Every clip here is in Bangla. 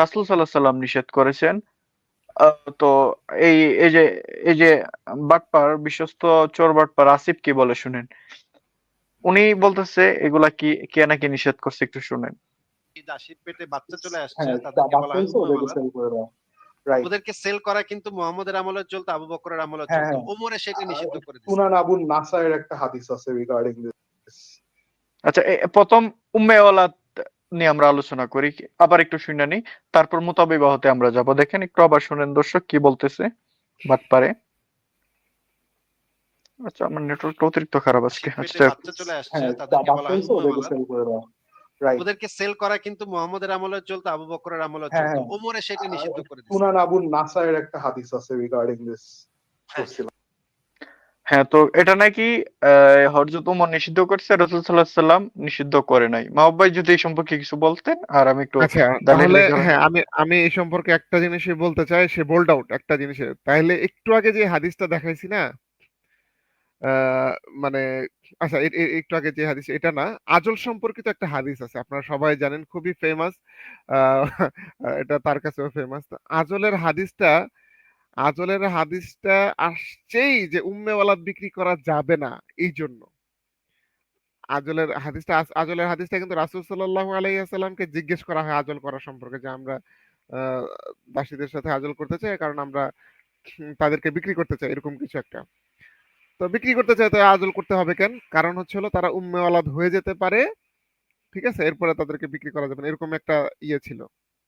রাসূল সাল্লাল্লাহু আলাইহি সাল্লাম নিষেধ করেছেন। তো এই এই যে এই যে বাটপার বিশ্বস্ত চোর বাটপার আসিফ কি বলে শুনেন। উনি বলতেছে এগুলা কি কে নাকি নিষেধ করছে একটু শুনেন। দাসীর পেটে বাচ্চা চলে আসছে হ্যাঁ, ওদেরকে সেল করে। রাইট। ওদেরকে সেল করা কিন্তু মুহাম্মদের আমলে চলতো, আবু বকরের আমলে হ্যাঁ, চলতো। হ্যাঁ। ওমরে সেটা নিষিদ্ধ করে দিয়েছে। সুনান আবু নাসায়ের একটা হাদিস আছে রিগার্ডিং দিস। আচ্ছা প্রথম উম্মে ওয়ালাদ নিয়ে আমরা আলোচনা করি। আবার একটু শুনে নিই। তারপর মুতাবিবাহতে আমরা যাব। দেখেন একটু আবার শুনেন দর্শক কি বলতেছে বাটপারে। আচ্ছা আমার নেটওয়ার্কটা অতিরিক্ত খারাপ আজকে। আচ্ছা চলে আসছে হ্যাঁ, সেল করে। ওদেরকে সেল করা কিন্তু মুহাম্মদের আমলে চলতো, আবু বকরের আমলে হ্যাঁ, চলতো। হ্যাঁ। ওমরে সেটা নিষিদ্ধ করে দিয়েছে। সুনান আবু নাসায়ের একটা হাদিস আছে রিগার্ডিং দিস। হ্যাঁ। তো এটা নাকি আ হযরত ওমর নিষিদ্ধ করছে রাসূল সাল্লাল্লাহু আলাইহি সাল্লাম নিষিদ্ধ করে নাই। মাহবুব ভাই যদি এই সম্পর্কে কিছু বলতেন আর আমি একটু আচ্ছা তাহলে হ্যাঁ আমি আমি এই সম্পর্কে একটা জিনিসই বলতে চাই সে বোল্ড আউট একটা জিনিসে তাহলে একটু আগে যে হাদিসটা দেখাইছি না আহ, মানে আচ্ছা একটু আগে যে হাদিস এটা না আজল সম্পর্কিত একটা হাদিস আছে আপনারা সবাই জানেন খুবই ফেমাস এটা তার কাছেও ফেমাস আজলের হাদিসটা আজলের হাদিসটা আসছেই যে উম্মে ওয়ালাদ বিক্রি করা যাবে না, এই জন্য। আজলের হাদিসটা আজলের হাদিসটা কিন্তু রাসূল সাল্লাল্লাহু আলাইহি ওয়াসাল্লামকে জিজ্ঞেস করা হয় আজল করা সম্পর্কে যে আমরা দাসীদের সাথে আজল করতে চাই, কারণ আমরা তাদেরকে বিক্রি করতে চাই, এরকম কিছু একটা। তো বিক্রি করতে চাই তো আজল করতে হবে কেন? কারণ হচ্ছে হলো তারা উম্মে ওয়ালাদ হয়ে যেতে পারে, ঠিক আছে? এরপরে তাদেরকে বিক্রি করা যাবে না, এরকম একটা ইয়ে ছিল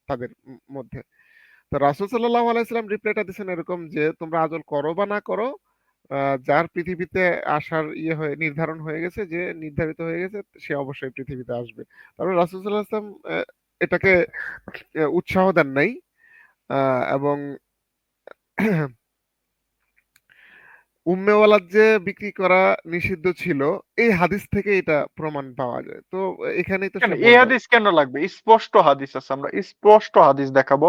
তাদের মধ্যে। তো রাসূল সাল্লাল্লাহু আলাইহি সাল্লাম রিপ্লাইটা দিয়েছেন এরকম যে তোমরা আজল করো বা না করো যার পৃথিবীতে আসার ইয়ে হয়ে নির্ধারণ হয়ে গেছে যে নির্ধারিত হয়ে গেছে সে অবশ্যই পৃথিবীতে আসবে। তারপরে রাসূল সাল্লাল্লাহু আলাইহি সাল্লাম এটাকে উৎসাহ দেন নাই এবং উম্মে ওয়ালাদ যে বিক্রি করা নিষিদ্ধ ছিল এই হাদিস থেকে এটা প্রমাণ পাওয়া যায়। তো এখানেই তো এই হাদিস কেন লাগবে? স্পষ্ট হাদিস আছে আমরা স্পষ্ট হাদিস দেখাবো।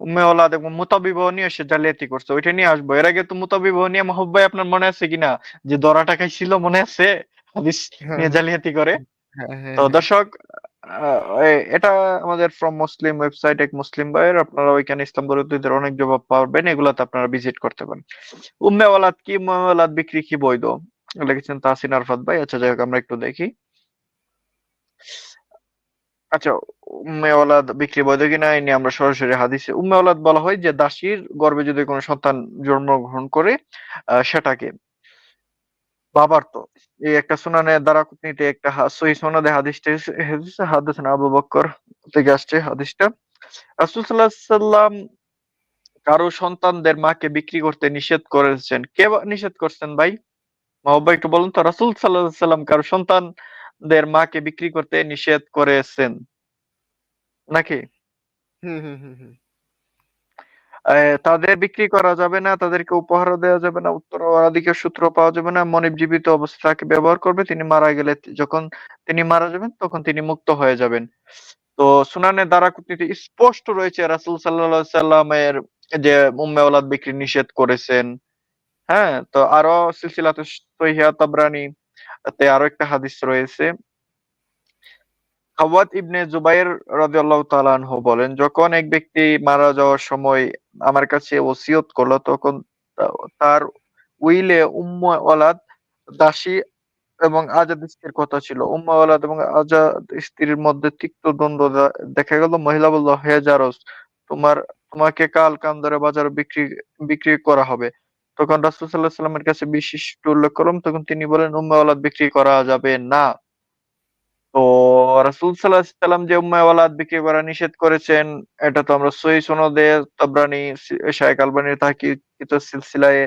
উম্মে এবং মুতাবিবাহ নিয়ে সে জালিয়াতি করছে ওইটা নিয়ে আসব। এর আগে তো মুতাবিবাহ নিয়ে মাহবুব ভাই আপনার মনে আছে কিনা? যে দরা টাকাই ছিল মনে আছে? হাদিস হ্যাঁ নিয়ে জালিয়াতি করে। হ্যাঁ হ্যাঁ তো হ্যাঁ। দর্শক এটা আমাদের ফ্রম মুসলিম ওয়েবসাইট এক মুসলিম ভাইয়ের আপনারা ওইখানে ইসলাম বিরোধীদের অনেক জবাব পাবেন এগুলাতে আপনারা ভিজিট করতে পারেন। উম্মে ওয়ালাদ কি উম্মে ওয়ালাদ বিক্রি কি বৈধ? লিখেছেন তাহসিন আরফাত ভাই আচ্ছা যাই হোক আমরা একটু দেখি। আচ্ছা উম্মে ওয়ালাদ বিক্রি বৈধ কিনা এই নিয়ে আমরা সরাসরি হাদিসে উম্মে ওয়ালাদ বলা হয় যে দাসীর গর্ভে যদি কোনো সন্তান জন্মগ্রহণ করে সেটাকে। বাবার তো, এই একটা সুনানে দারাকুতনিতে একটা সহি সনদে হাদিসটা হাদিসনা আবু বকর থেকে আসছে হাদিসটা। রাসূল সাল্লাল্লাহু আলাইহি সাল্লাম কারও সন্তানদের মাকে বিক্রি করতে নিষেধ করেছেন। কে নিষেধ করছেন ভাই? মাহবুব একটু বলুন তো, রাসূল সাল্লাল্লাহু আলাইহি সাল্লাম কারও সন্তানদের মাকে বিক্রি করতে নিষেধ করেছেন। নাকি? তাদের বিক্রি করা যাবে না তাদেরকে উপহার দেওয়া যাবে না উত্তরাধিকার সূত্র পাওয়া যাবে না। মনিব জীবিত অবস্থায় তাকে ব্যবহার করবে তিনি মারা গেলে যখন তিনি মারা যাবেন তখন তিনি মুক্ত হয়ে যাবেন। তো সুনানে দ্বারা কূটনীতি স্পষ্ট রয়েছে রাসুল আলাইহি সাল্লামের যে উম্মে ওলাদ বিক্রি নিষেধ করেছেন। হ্যাঁ তো আরও সিলসিলাতে সহিহা তাবরানি তে আরও একটা হাদিস রয়েছে। হাওয়াত ইবনে জুবাইর বলেন, যখন এক ব্যক্তি মারা যাওয়ার সময় আমার কাছে ওসিয়ত করল, তখন তার উইলে উম্মে দাসী এবং আজাদ স্ত্রীর কথা ছিল। উম্মে এবং আজাদ স্ত্রীর মধ্যে তিক্ত দ্বন্দ্ব দেখা গেল, মহিলা বলল, হে জারস তোমার, তোমাকে কাল কান্দরে বাজারে বিক্রি বিক্রি করা হবে। তখন রাসূল সাল্লামের কাছে বিশিষ্ট উল্লেখ করলাম, তখন তিনি বলেন উম্মে ওলাদ বিক্রি করা যাবে না। তো রাসূল আলাইহি সাল্লাম যে উম্মে ওয়ালাদ বিক্রি করা নিষেধ করেছেন, এটা তো আমরা সহিহ সনদে, তাবরানি শাইখ আলবানীর তাহকিকিত সিলসিলায়ে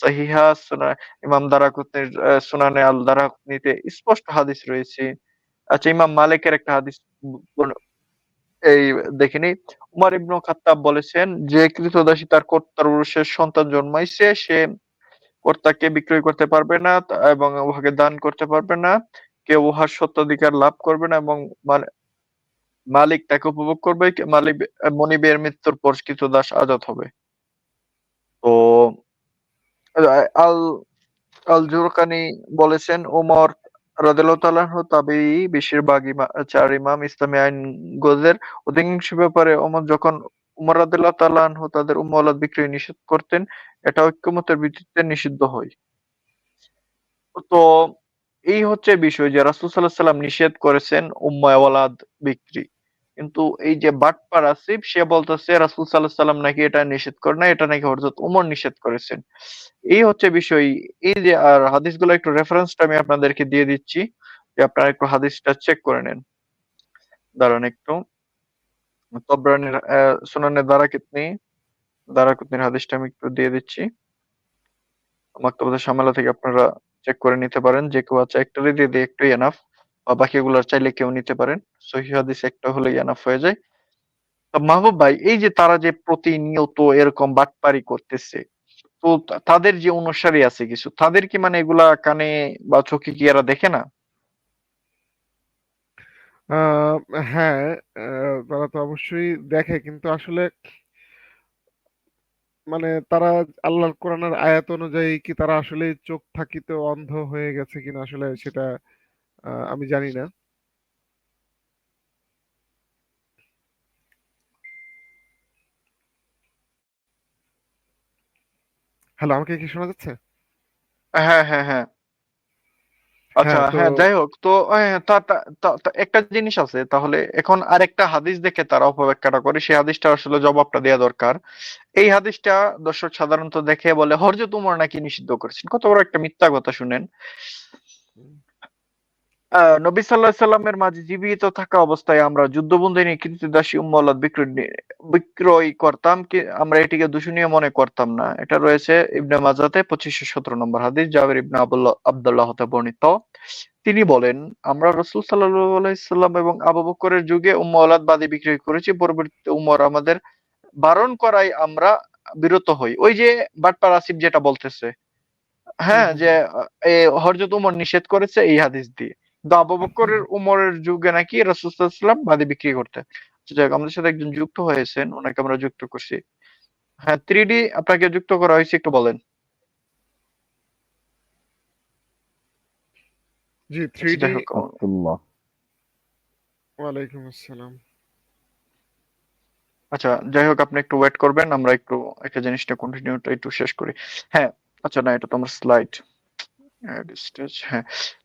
সহিহা সুনা, ইমাম দারাকুতনির সুনানে আল দারাকুতনিতে স্পষ্ট হাদিস রয়েছে। আচ্ছা ইমাম মালিকের একটা হাদিস এই দেখিনি উমর ইবনু খাত্তাব বলেছেন যে, কৃতদাসী তার কর্তার পুরুষের সন্তান জন্মাইছে, সে কর্তাকে বিক্রয় করতে পারবে না এবং উহাকে দান করতে পারবে না। কেউ উহার সত্ত্বাধিকার লাভ করবে না এবং মানে মালিক তাকে উপভোগ করবে। মালিক, মনিবের মৃত্যুর পর দাস আজাদ হবে। তো, আল আল জুরকানি বলেছেন ওমর রাদিয়াল্লাহু তাবেঈ বেশিরভাগ চার ইমাম ইসলামী আইনগোদের অধিকাংশ ব্যাপারে ওমর যখন উমর রাদিয়াল্লাহু আনহু তাদের উম্মে ওলাদ বিক্রি নিষেধ করতেন, এটা ঐক্যমতের ভিত্তিতে নিষিদ্ধ হয়। তো এই হচ্ছে বিষয় যে রাসূল সাল্লাল্লাহু সাল্লাম নিষেধ করেছেন উম্মাওয়ালাদ বিক্রি। কিন্তু এই যে বাটপার আসিফ সে বলতেছে রাসূল আলাইহি সাল্লাম নাকি এটা নিষেধ করে না এটা নাকি হযরত উমর নিষেধ করেছেন। এই হচ্ছে বিষয়। এই যে, আর হাদিস হাদিসগুলো একটু রেফারেন্সটা আমি আপনাদেরকে দিয়ে দিচ্ছি, যে আপনারা একটু হাদিসটা চেক করে নেন। দাঁড়ান একটু। তবরানির দ্বারা সুনানে দ্বারা দারাকুতনির হাদিসটা আমি একটু দিয়ে দিচ্ছি। মাক্তবাদের সামালা থেকে আপনারা চেক করে নিতে পারেন। যে কেউ আছে একটারই দিয়ে দিয়ে একটু এনাফ বা বাকিগুলোর চাইলে কেউ নিতে পারেন। সহি হাদিস একটা হলে এনাফ হয়ে যায়। মাহবুব ভাই, এই যে তারা যে প্রতিনিয়ত এরকম বাটপারি করতেছে, তো তাদের যে অনুসারী আছে কিছু, তাদের কি মানে এগুলা কানে বা চোখে কি এরা দেখে না? হ্যাঁ তারা তো অবশ্যই দেখে, কিন্তু আসলে মানে তারা আল্লাহর কোরআনের আয়াত অনুযায়ী কি তারা আসলে চোখ থাকিতে অন্ধ হয়ে গেছে কিনা আসলে সেটা আমি জানি না। হ্যালো আমাকে কি শোনা যাচ্ছে? হ্যাঁ হ্যাঁ হ্যাঁ। আচ্ছা হ্যাঁ তো হ্যাঁ যাই হোক তো একটা জিনিস আছে তাহলে এখন আরেকটা হাদিস দেখে তারা অপব্যাখ্যাটা করে সেই হাদিসটা আসলে জবাবটা দেওয়া দরকার। এই হাদিসটা দর্শক সাধারণত দেখে বলে হরজত উমর নাকি নিষিদ্ধ করেছেন। কত বড় একটা মিথ্যা কথা শুনেন। নবী সাল্লাহ সাল্লামের মাঝে জীবিত থাকা অবস্থায় আমরা যুদ্ধবন্দী নিয়ে কৃতদাসী উম্মলাদ বিক্রয় বিক্রয় করতাম কি আমরা এটিকে দূষণীয় মনে করতাম না। এটা রয়েছে ইবনে মাজাতে পঁচিশশো সতেরো নম্বর হাদিস জাবের ইবনে আবুল্লাহ আবদুল্লাহ হতে বর্ণিত। তিনি বলেন আমরা রসুল সাল্লাম এবং আবু বকরের যুগে উম্মে ওলাদ বাদী বিক্রয় করেছি পরবর্তীতে উমর আমাদের বারণ করায় আমরা বিরত হই। ওই যে বাটপার আসিফ যেটা বলতেছে হ্যাঁ যে হযরত উমর নিষেধ করেছে এই হাদিস দিয়ে। কিন্তু আবু উমরের যুগে নাকি রাসূল সাল্লাল্লাহু আলাইহি সাল্লাম বাদী বিক্রি করতে আচ্ছা, যাই হোক, আমাদের সাথে একজন যুক্ত হয়েছেন ওনাকে আমরা যুক্ত করছি। হ্যাঁ থ্রি আপনাকে যুক্ত করা হয়েছে একটু বলেন। জি আচ্ছা, থ্রি যাই হোক আব্দুল্লাহ। ওয়ালাইকুম আসসালাম। আচ্ছা যাই হোক আপনি একটু ওয়েট করবেন আমরা একটু একটা জিনিসটা কন্টিনিউটা একটু শেষ করি। হ্যাঁ আচ্ছা না এটা তো আমার স্লাইড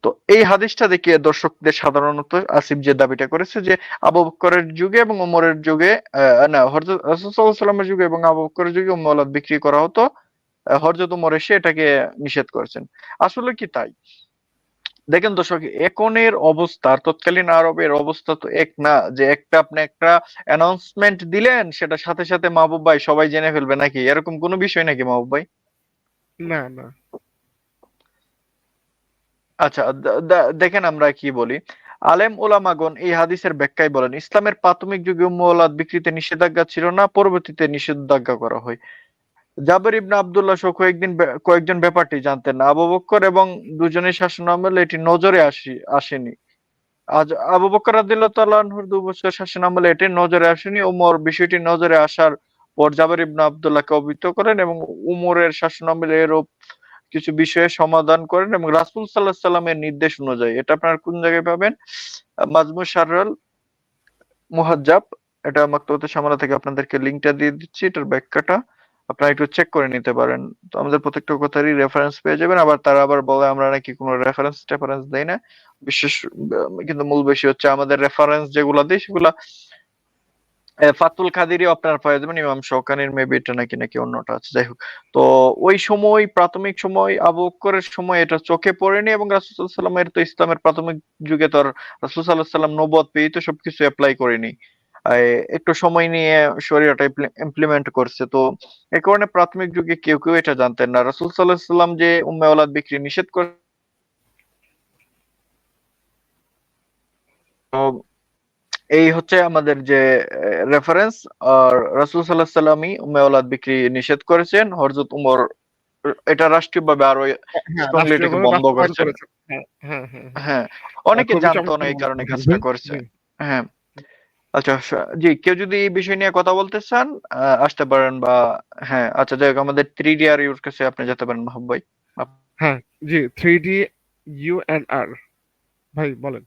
তো এই হাদিসটা দর্শকদের সাধারণত আসিফ যে দাবিটা করেছে যে আবু বকরের যুগে এবং যুগে না যুগে এবং আবু বকরের যুগে বিক্রি করা হতো ওমর এসে এটাকে নিষেধ করেছেন। আসলে কি তাই? দেখেন দর্শক এখনের অবস্থা তৎকালীন আরবের অবস্থা তো এক না, যে একটা আপনি একটা অ্যানাউন্সমেন্ট দিলেন, সেটা সাথে সাথে মাহবুব ভাই সবাই জেনে ফেলবে নাকি? এরকম কোনো বিষয় নাকি মাহবুব ভাই? না না। আচ্ছা দেখেন আমরা কি বলি। আলেম ওলামাগণ এই হাদিসের ব্যাখ্যায় বলেন, ইসলামের প্রাথমিক যুগে উম্মে ওলাদ বিক্রিতে নিষেধাজ্ঞা ছিল না, পরবর্তীতে নিষেধাজ্ঞা করা হয়। জাবের ইবনে আব্দুল্লাহ সহ কয়েকদিন কয়েকজন ব্যাপারটি জানতেন না। আবু বকর এবং দুজনের শাসন আমলে এটি নজরে আসি, আসেনি। আজ আবু তাআলা আনহুর দু বছর শাসন আমলে এটি নজরে আসেনি। ওমর বিষয়টি নজরে আসার পর জাবের ইবনে আবদুল্লাহকে অবহিত করেন এবং উমরের শাসন আমলে এরূপ কিছু বিষয়ে সমাধান করেন এবং রাসূল আলাইহি সাল্লামের নির্দেশ অনুযায়ী, এটা আপনার কোন জায়গায় পাবেন? মাজমু শাররাল মুহাজ্জাব, এটা মাকতুবাতুল শামালা থেকে আপনাদেরকে লিঙ্কটা দিয়ে দিচ্ছি, এটার ব্যাখ্যাটা আপনারা একটু চেক করে নিতে পারেন। তো আমাদের প্রত্যেকটা কথারই রেফারেন্স পেয়ে যাবেন, আবার তারা আবার বলে আমরা নাকি কোনো রেফারেন্স টেফারেন্স দেই না। বিশেষ, কিন্তু মূল বেশি হচ্ছে আমাদের রেফারেন্স যেগুলা দেই, সেগুলা ফাতুল কাদেরই আপনার পেয়ে যাবেন, ইমাম শওকানির মেবি এটা নাকি নাকি অন্যটা আছে, যাই হোক। তো ওই সময়, প্রাথমিক সময়, আবু বকরের সময় এটা চোখে পড়েনি এবং রাসূল সাল্লামের তো ইসলামের প্রাথমিক যুগে তো রাসূল সাল্লাম নবুয়ত পেয়ে তো সবকিছু অ্যাপ্লাই করেনি। একটু সময় নিয়ে শরীয়টা ইমপ্লিমেন্ট করছে। তো এ কারণে প্রাথমিক যুগে কেউ কেউ এটা জানতেন না। রাসূল সাল্লাম যে উম্মে ওলাদ বিক্রি নিষেধ করে এই হচ্ছে আমাদের যে রেফারেন্স আর রাসূল সাল্লাল্লাহু আলাইহি সাল্লামই উম্মে বিক্রি নিষেধ করেছেন। হযরত উমর এটা রাষ্ট্রীয়ভাবে আরও হ্যাঁ স্ট্রংলি এটাকে বন্ধ করেছেন। হ্যাঁ হ্যাঁ হ্যাঁ হ্যাঁ। হ্যাঁ অনেকে জানতো না এই কারণে কাজটা করছে হ্যাঁ। আচ্ছা জি কেউ যদি এই বিষয় নিয়ে কথা বলতে চান আসতে পারেন বা হ্যাঁ আচ্ছা যাই হোক আমাদের থ্রি ডি আর ইউর কাছে আপনি যেতে পারেন মাহবুব ভাই। হ্যাঁ জি three D U N R ভাই বলেন।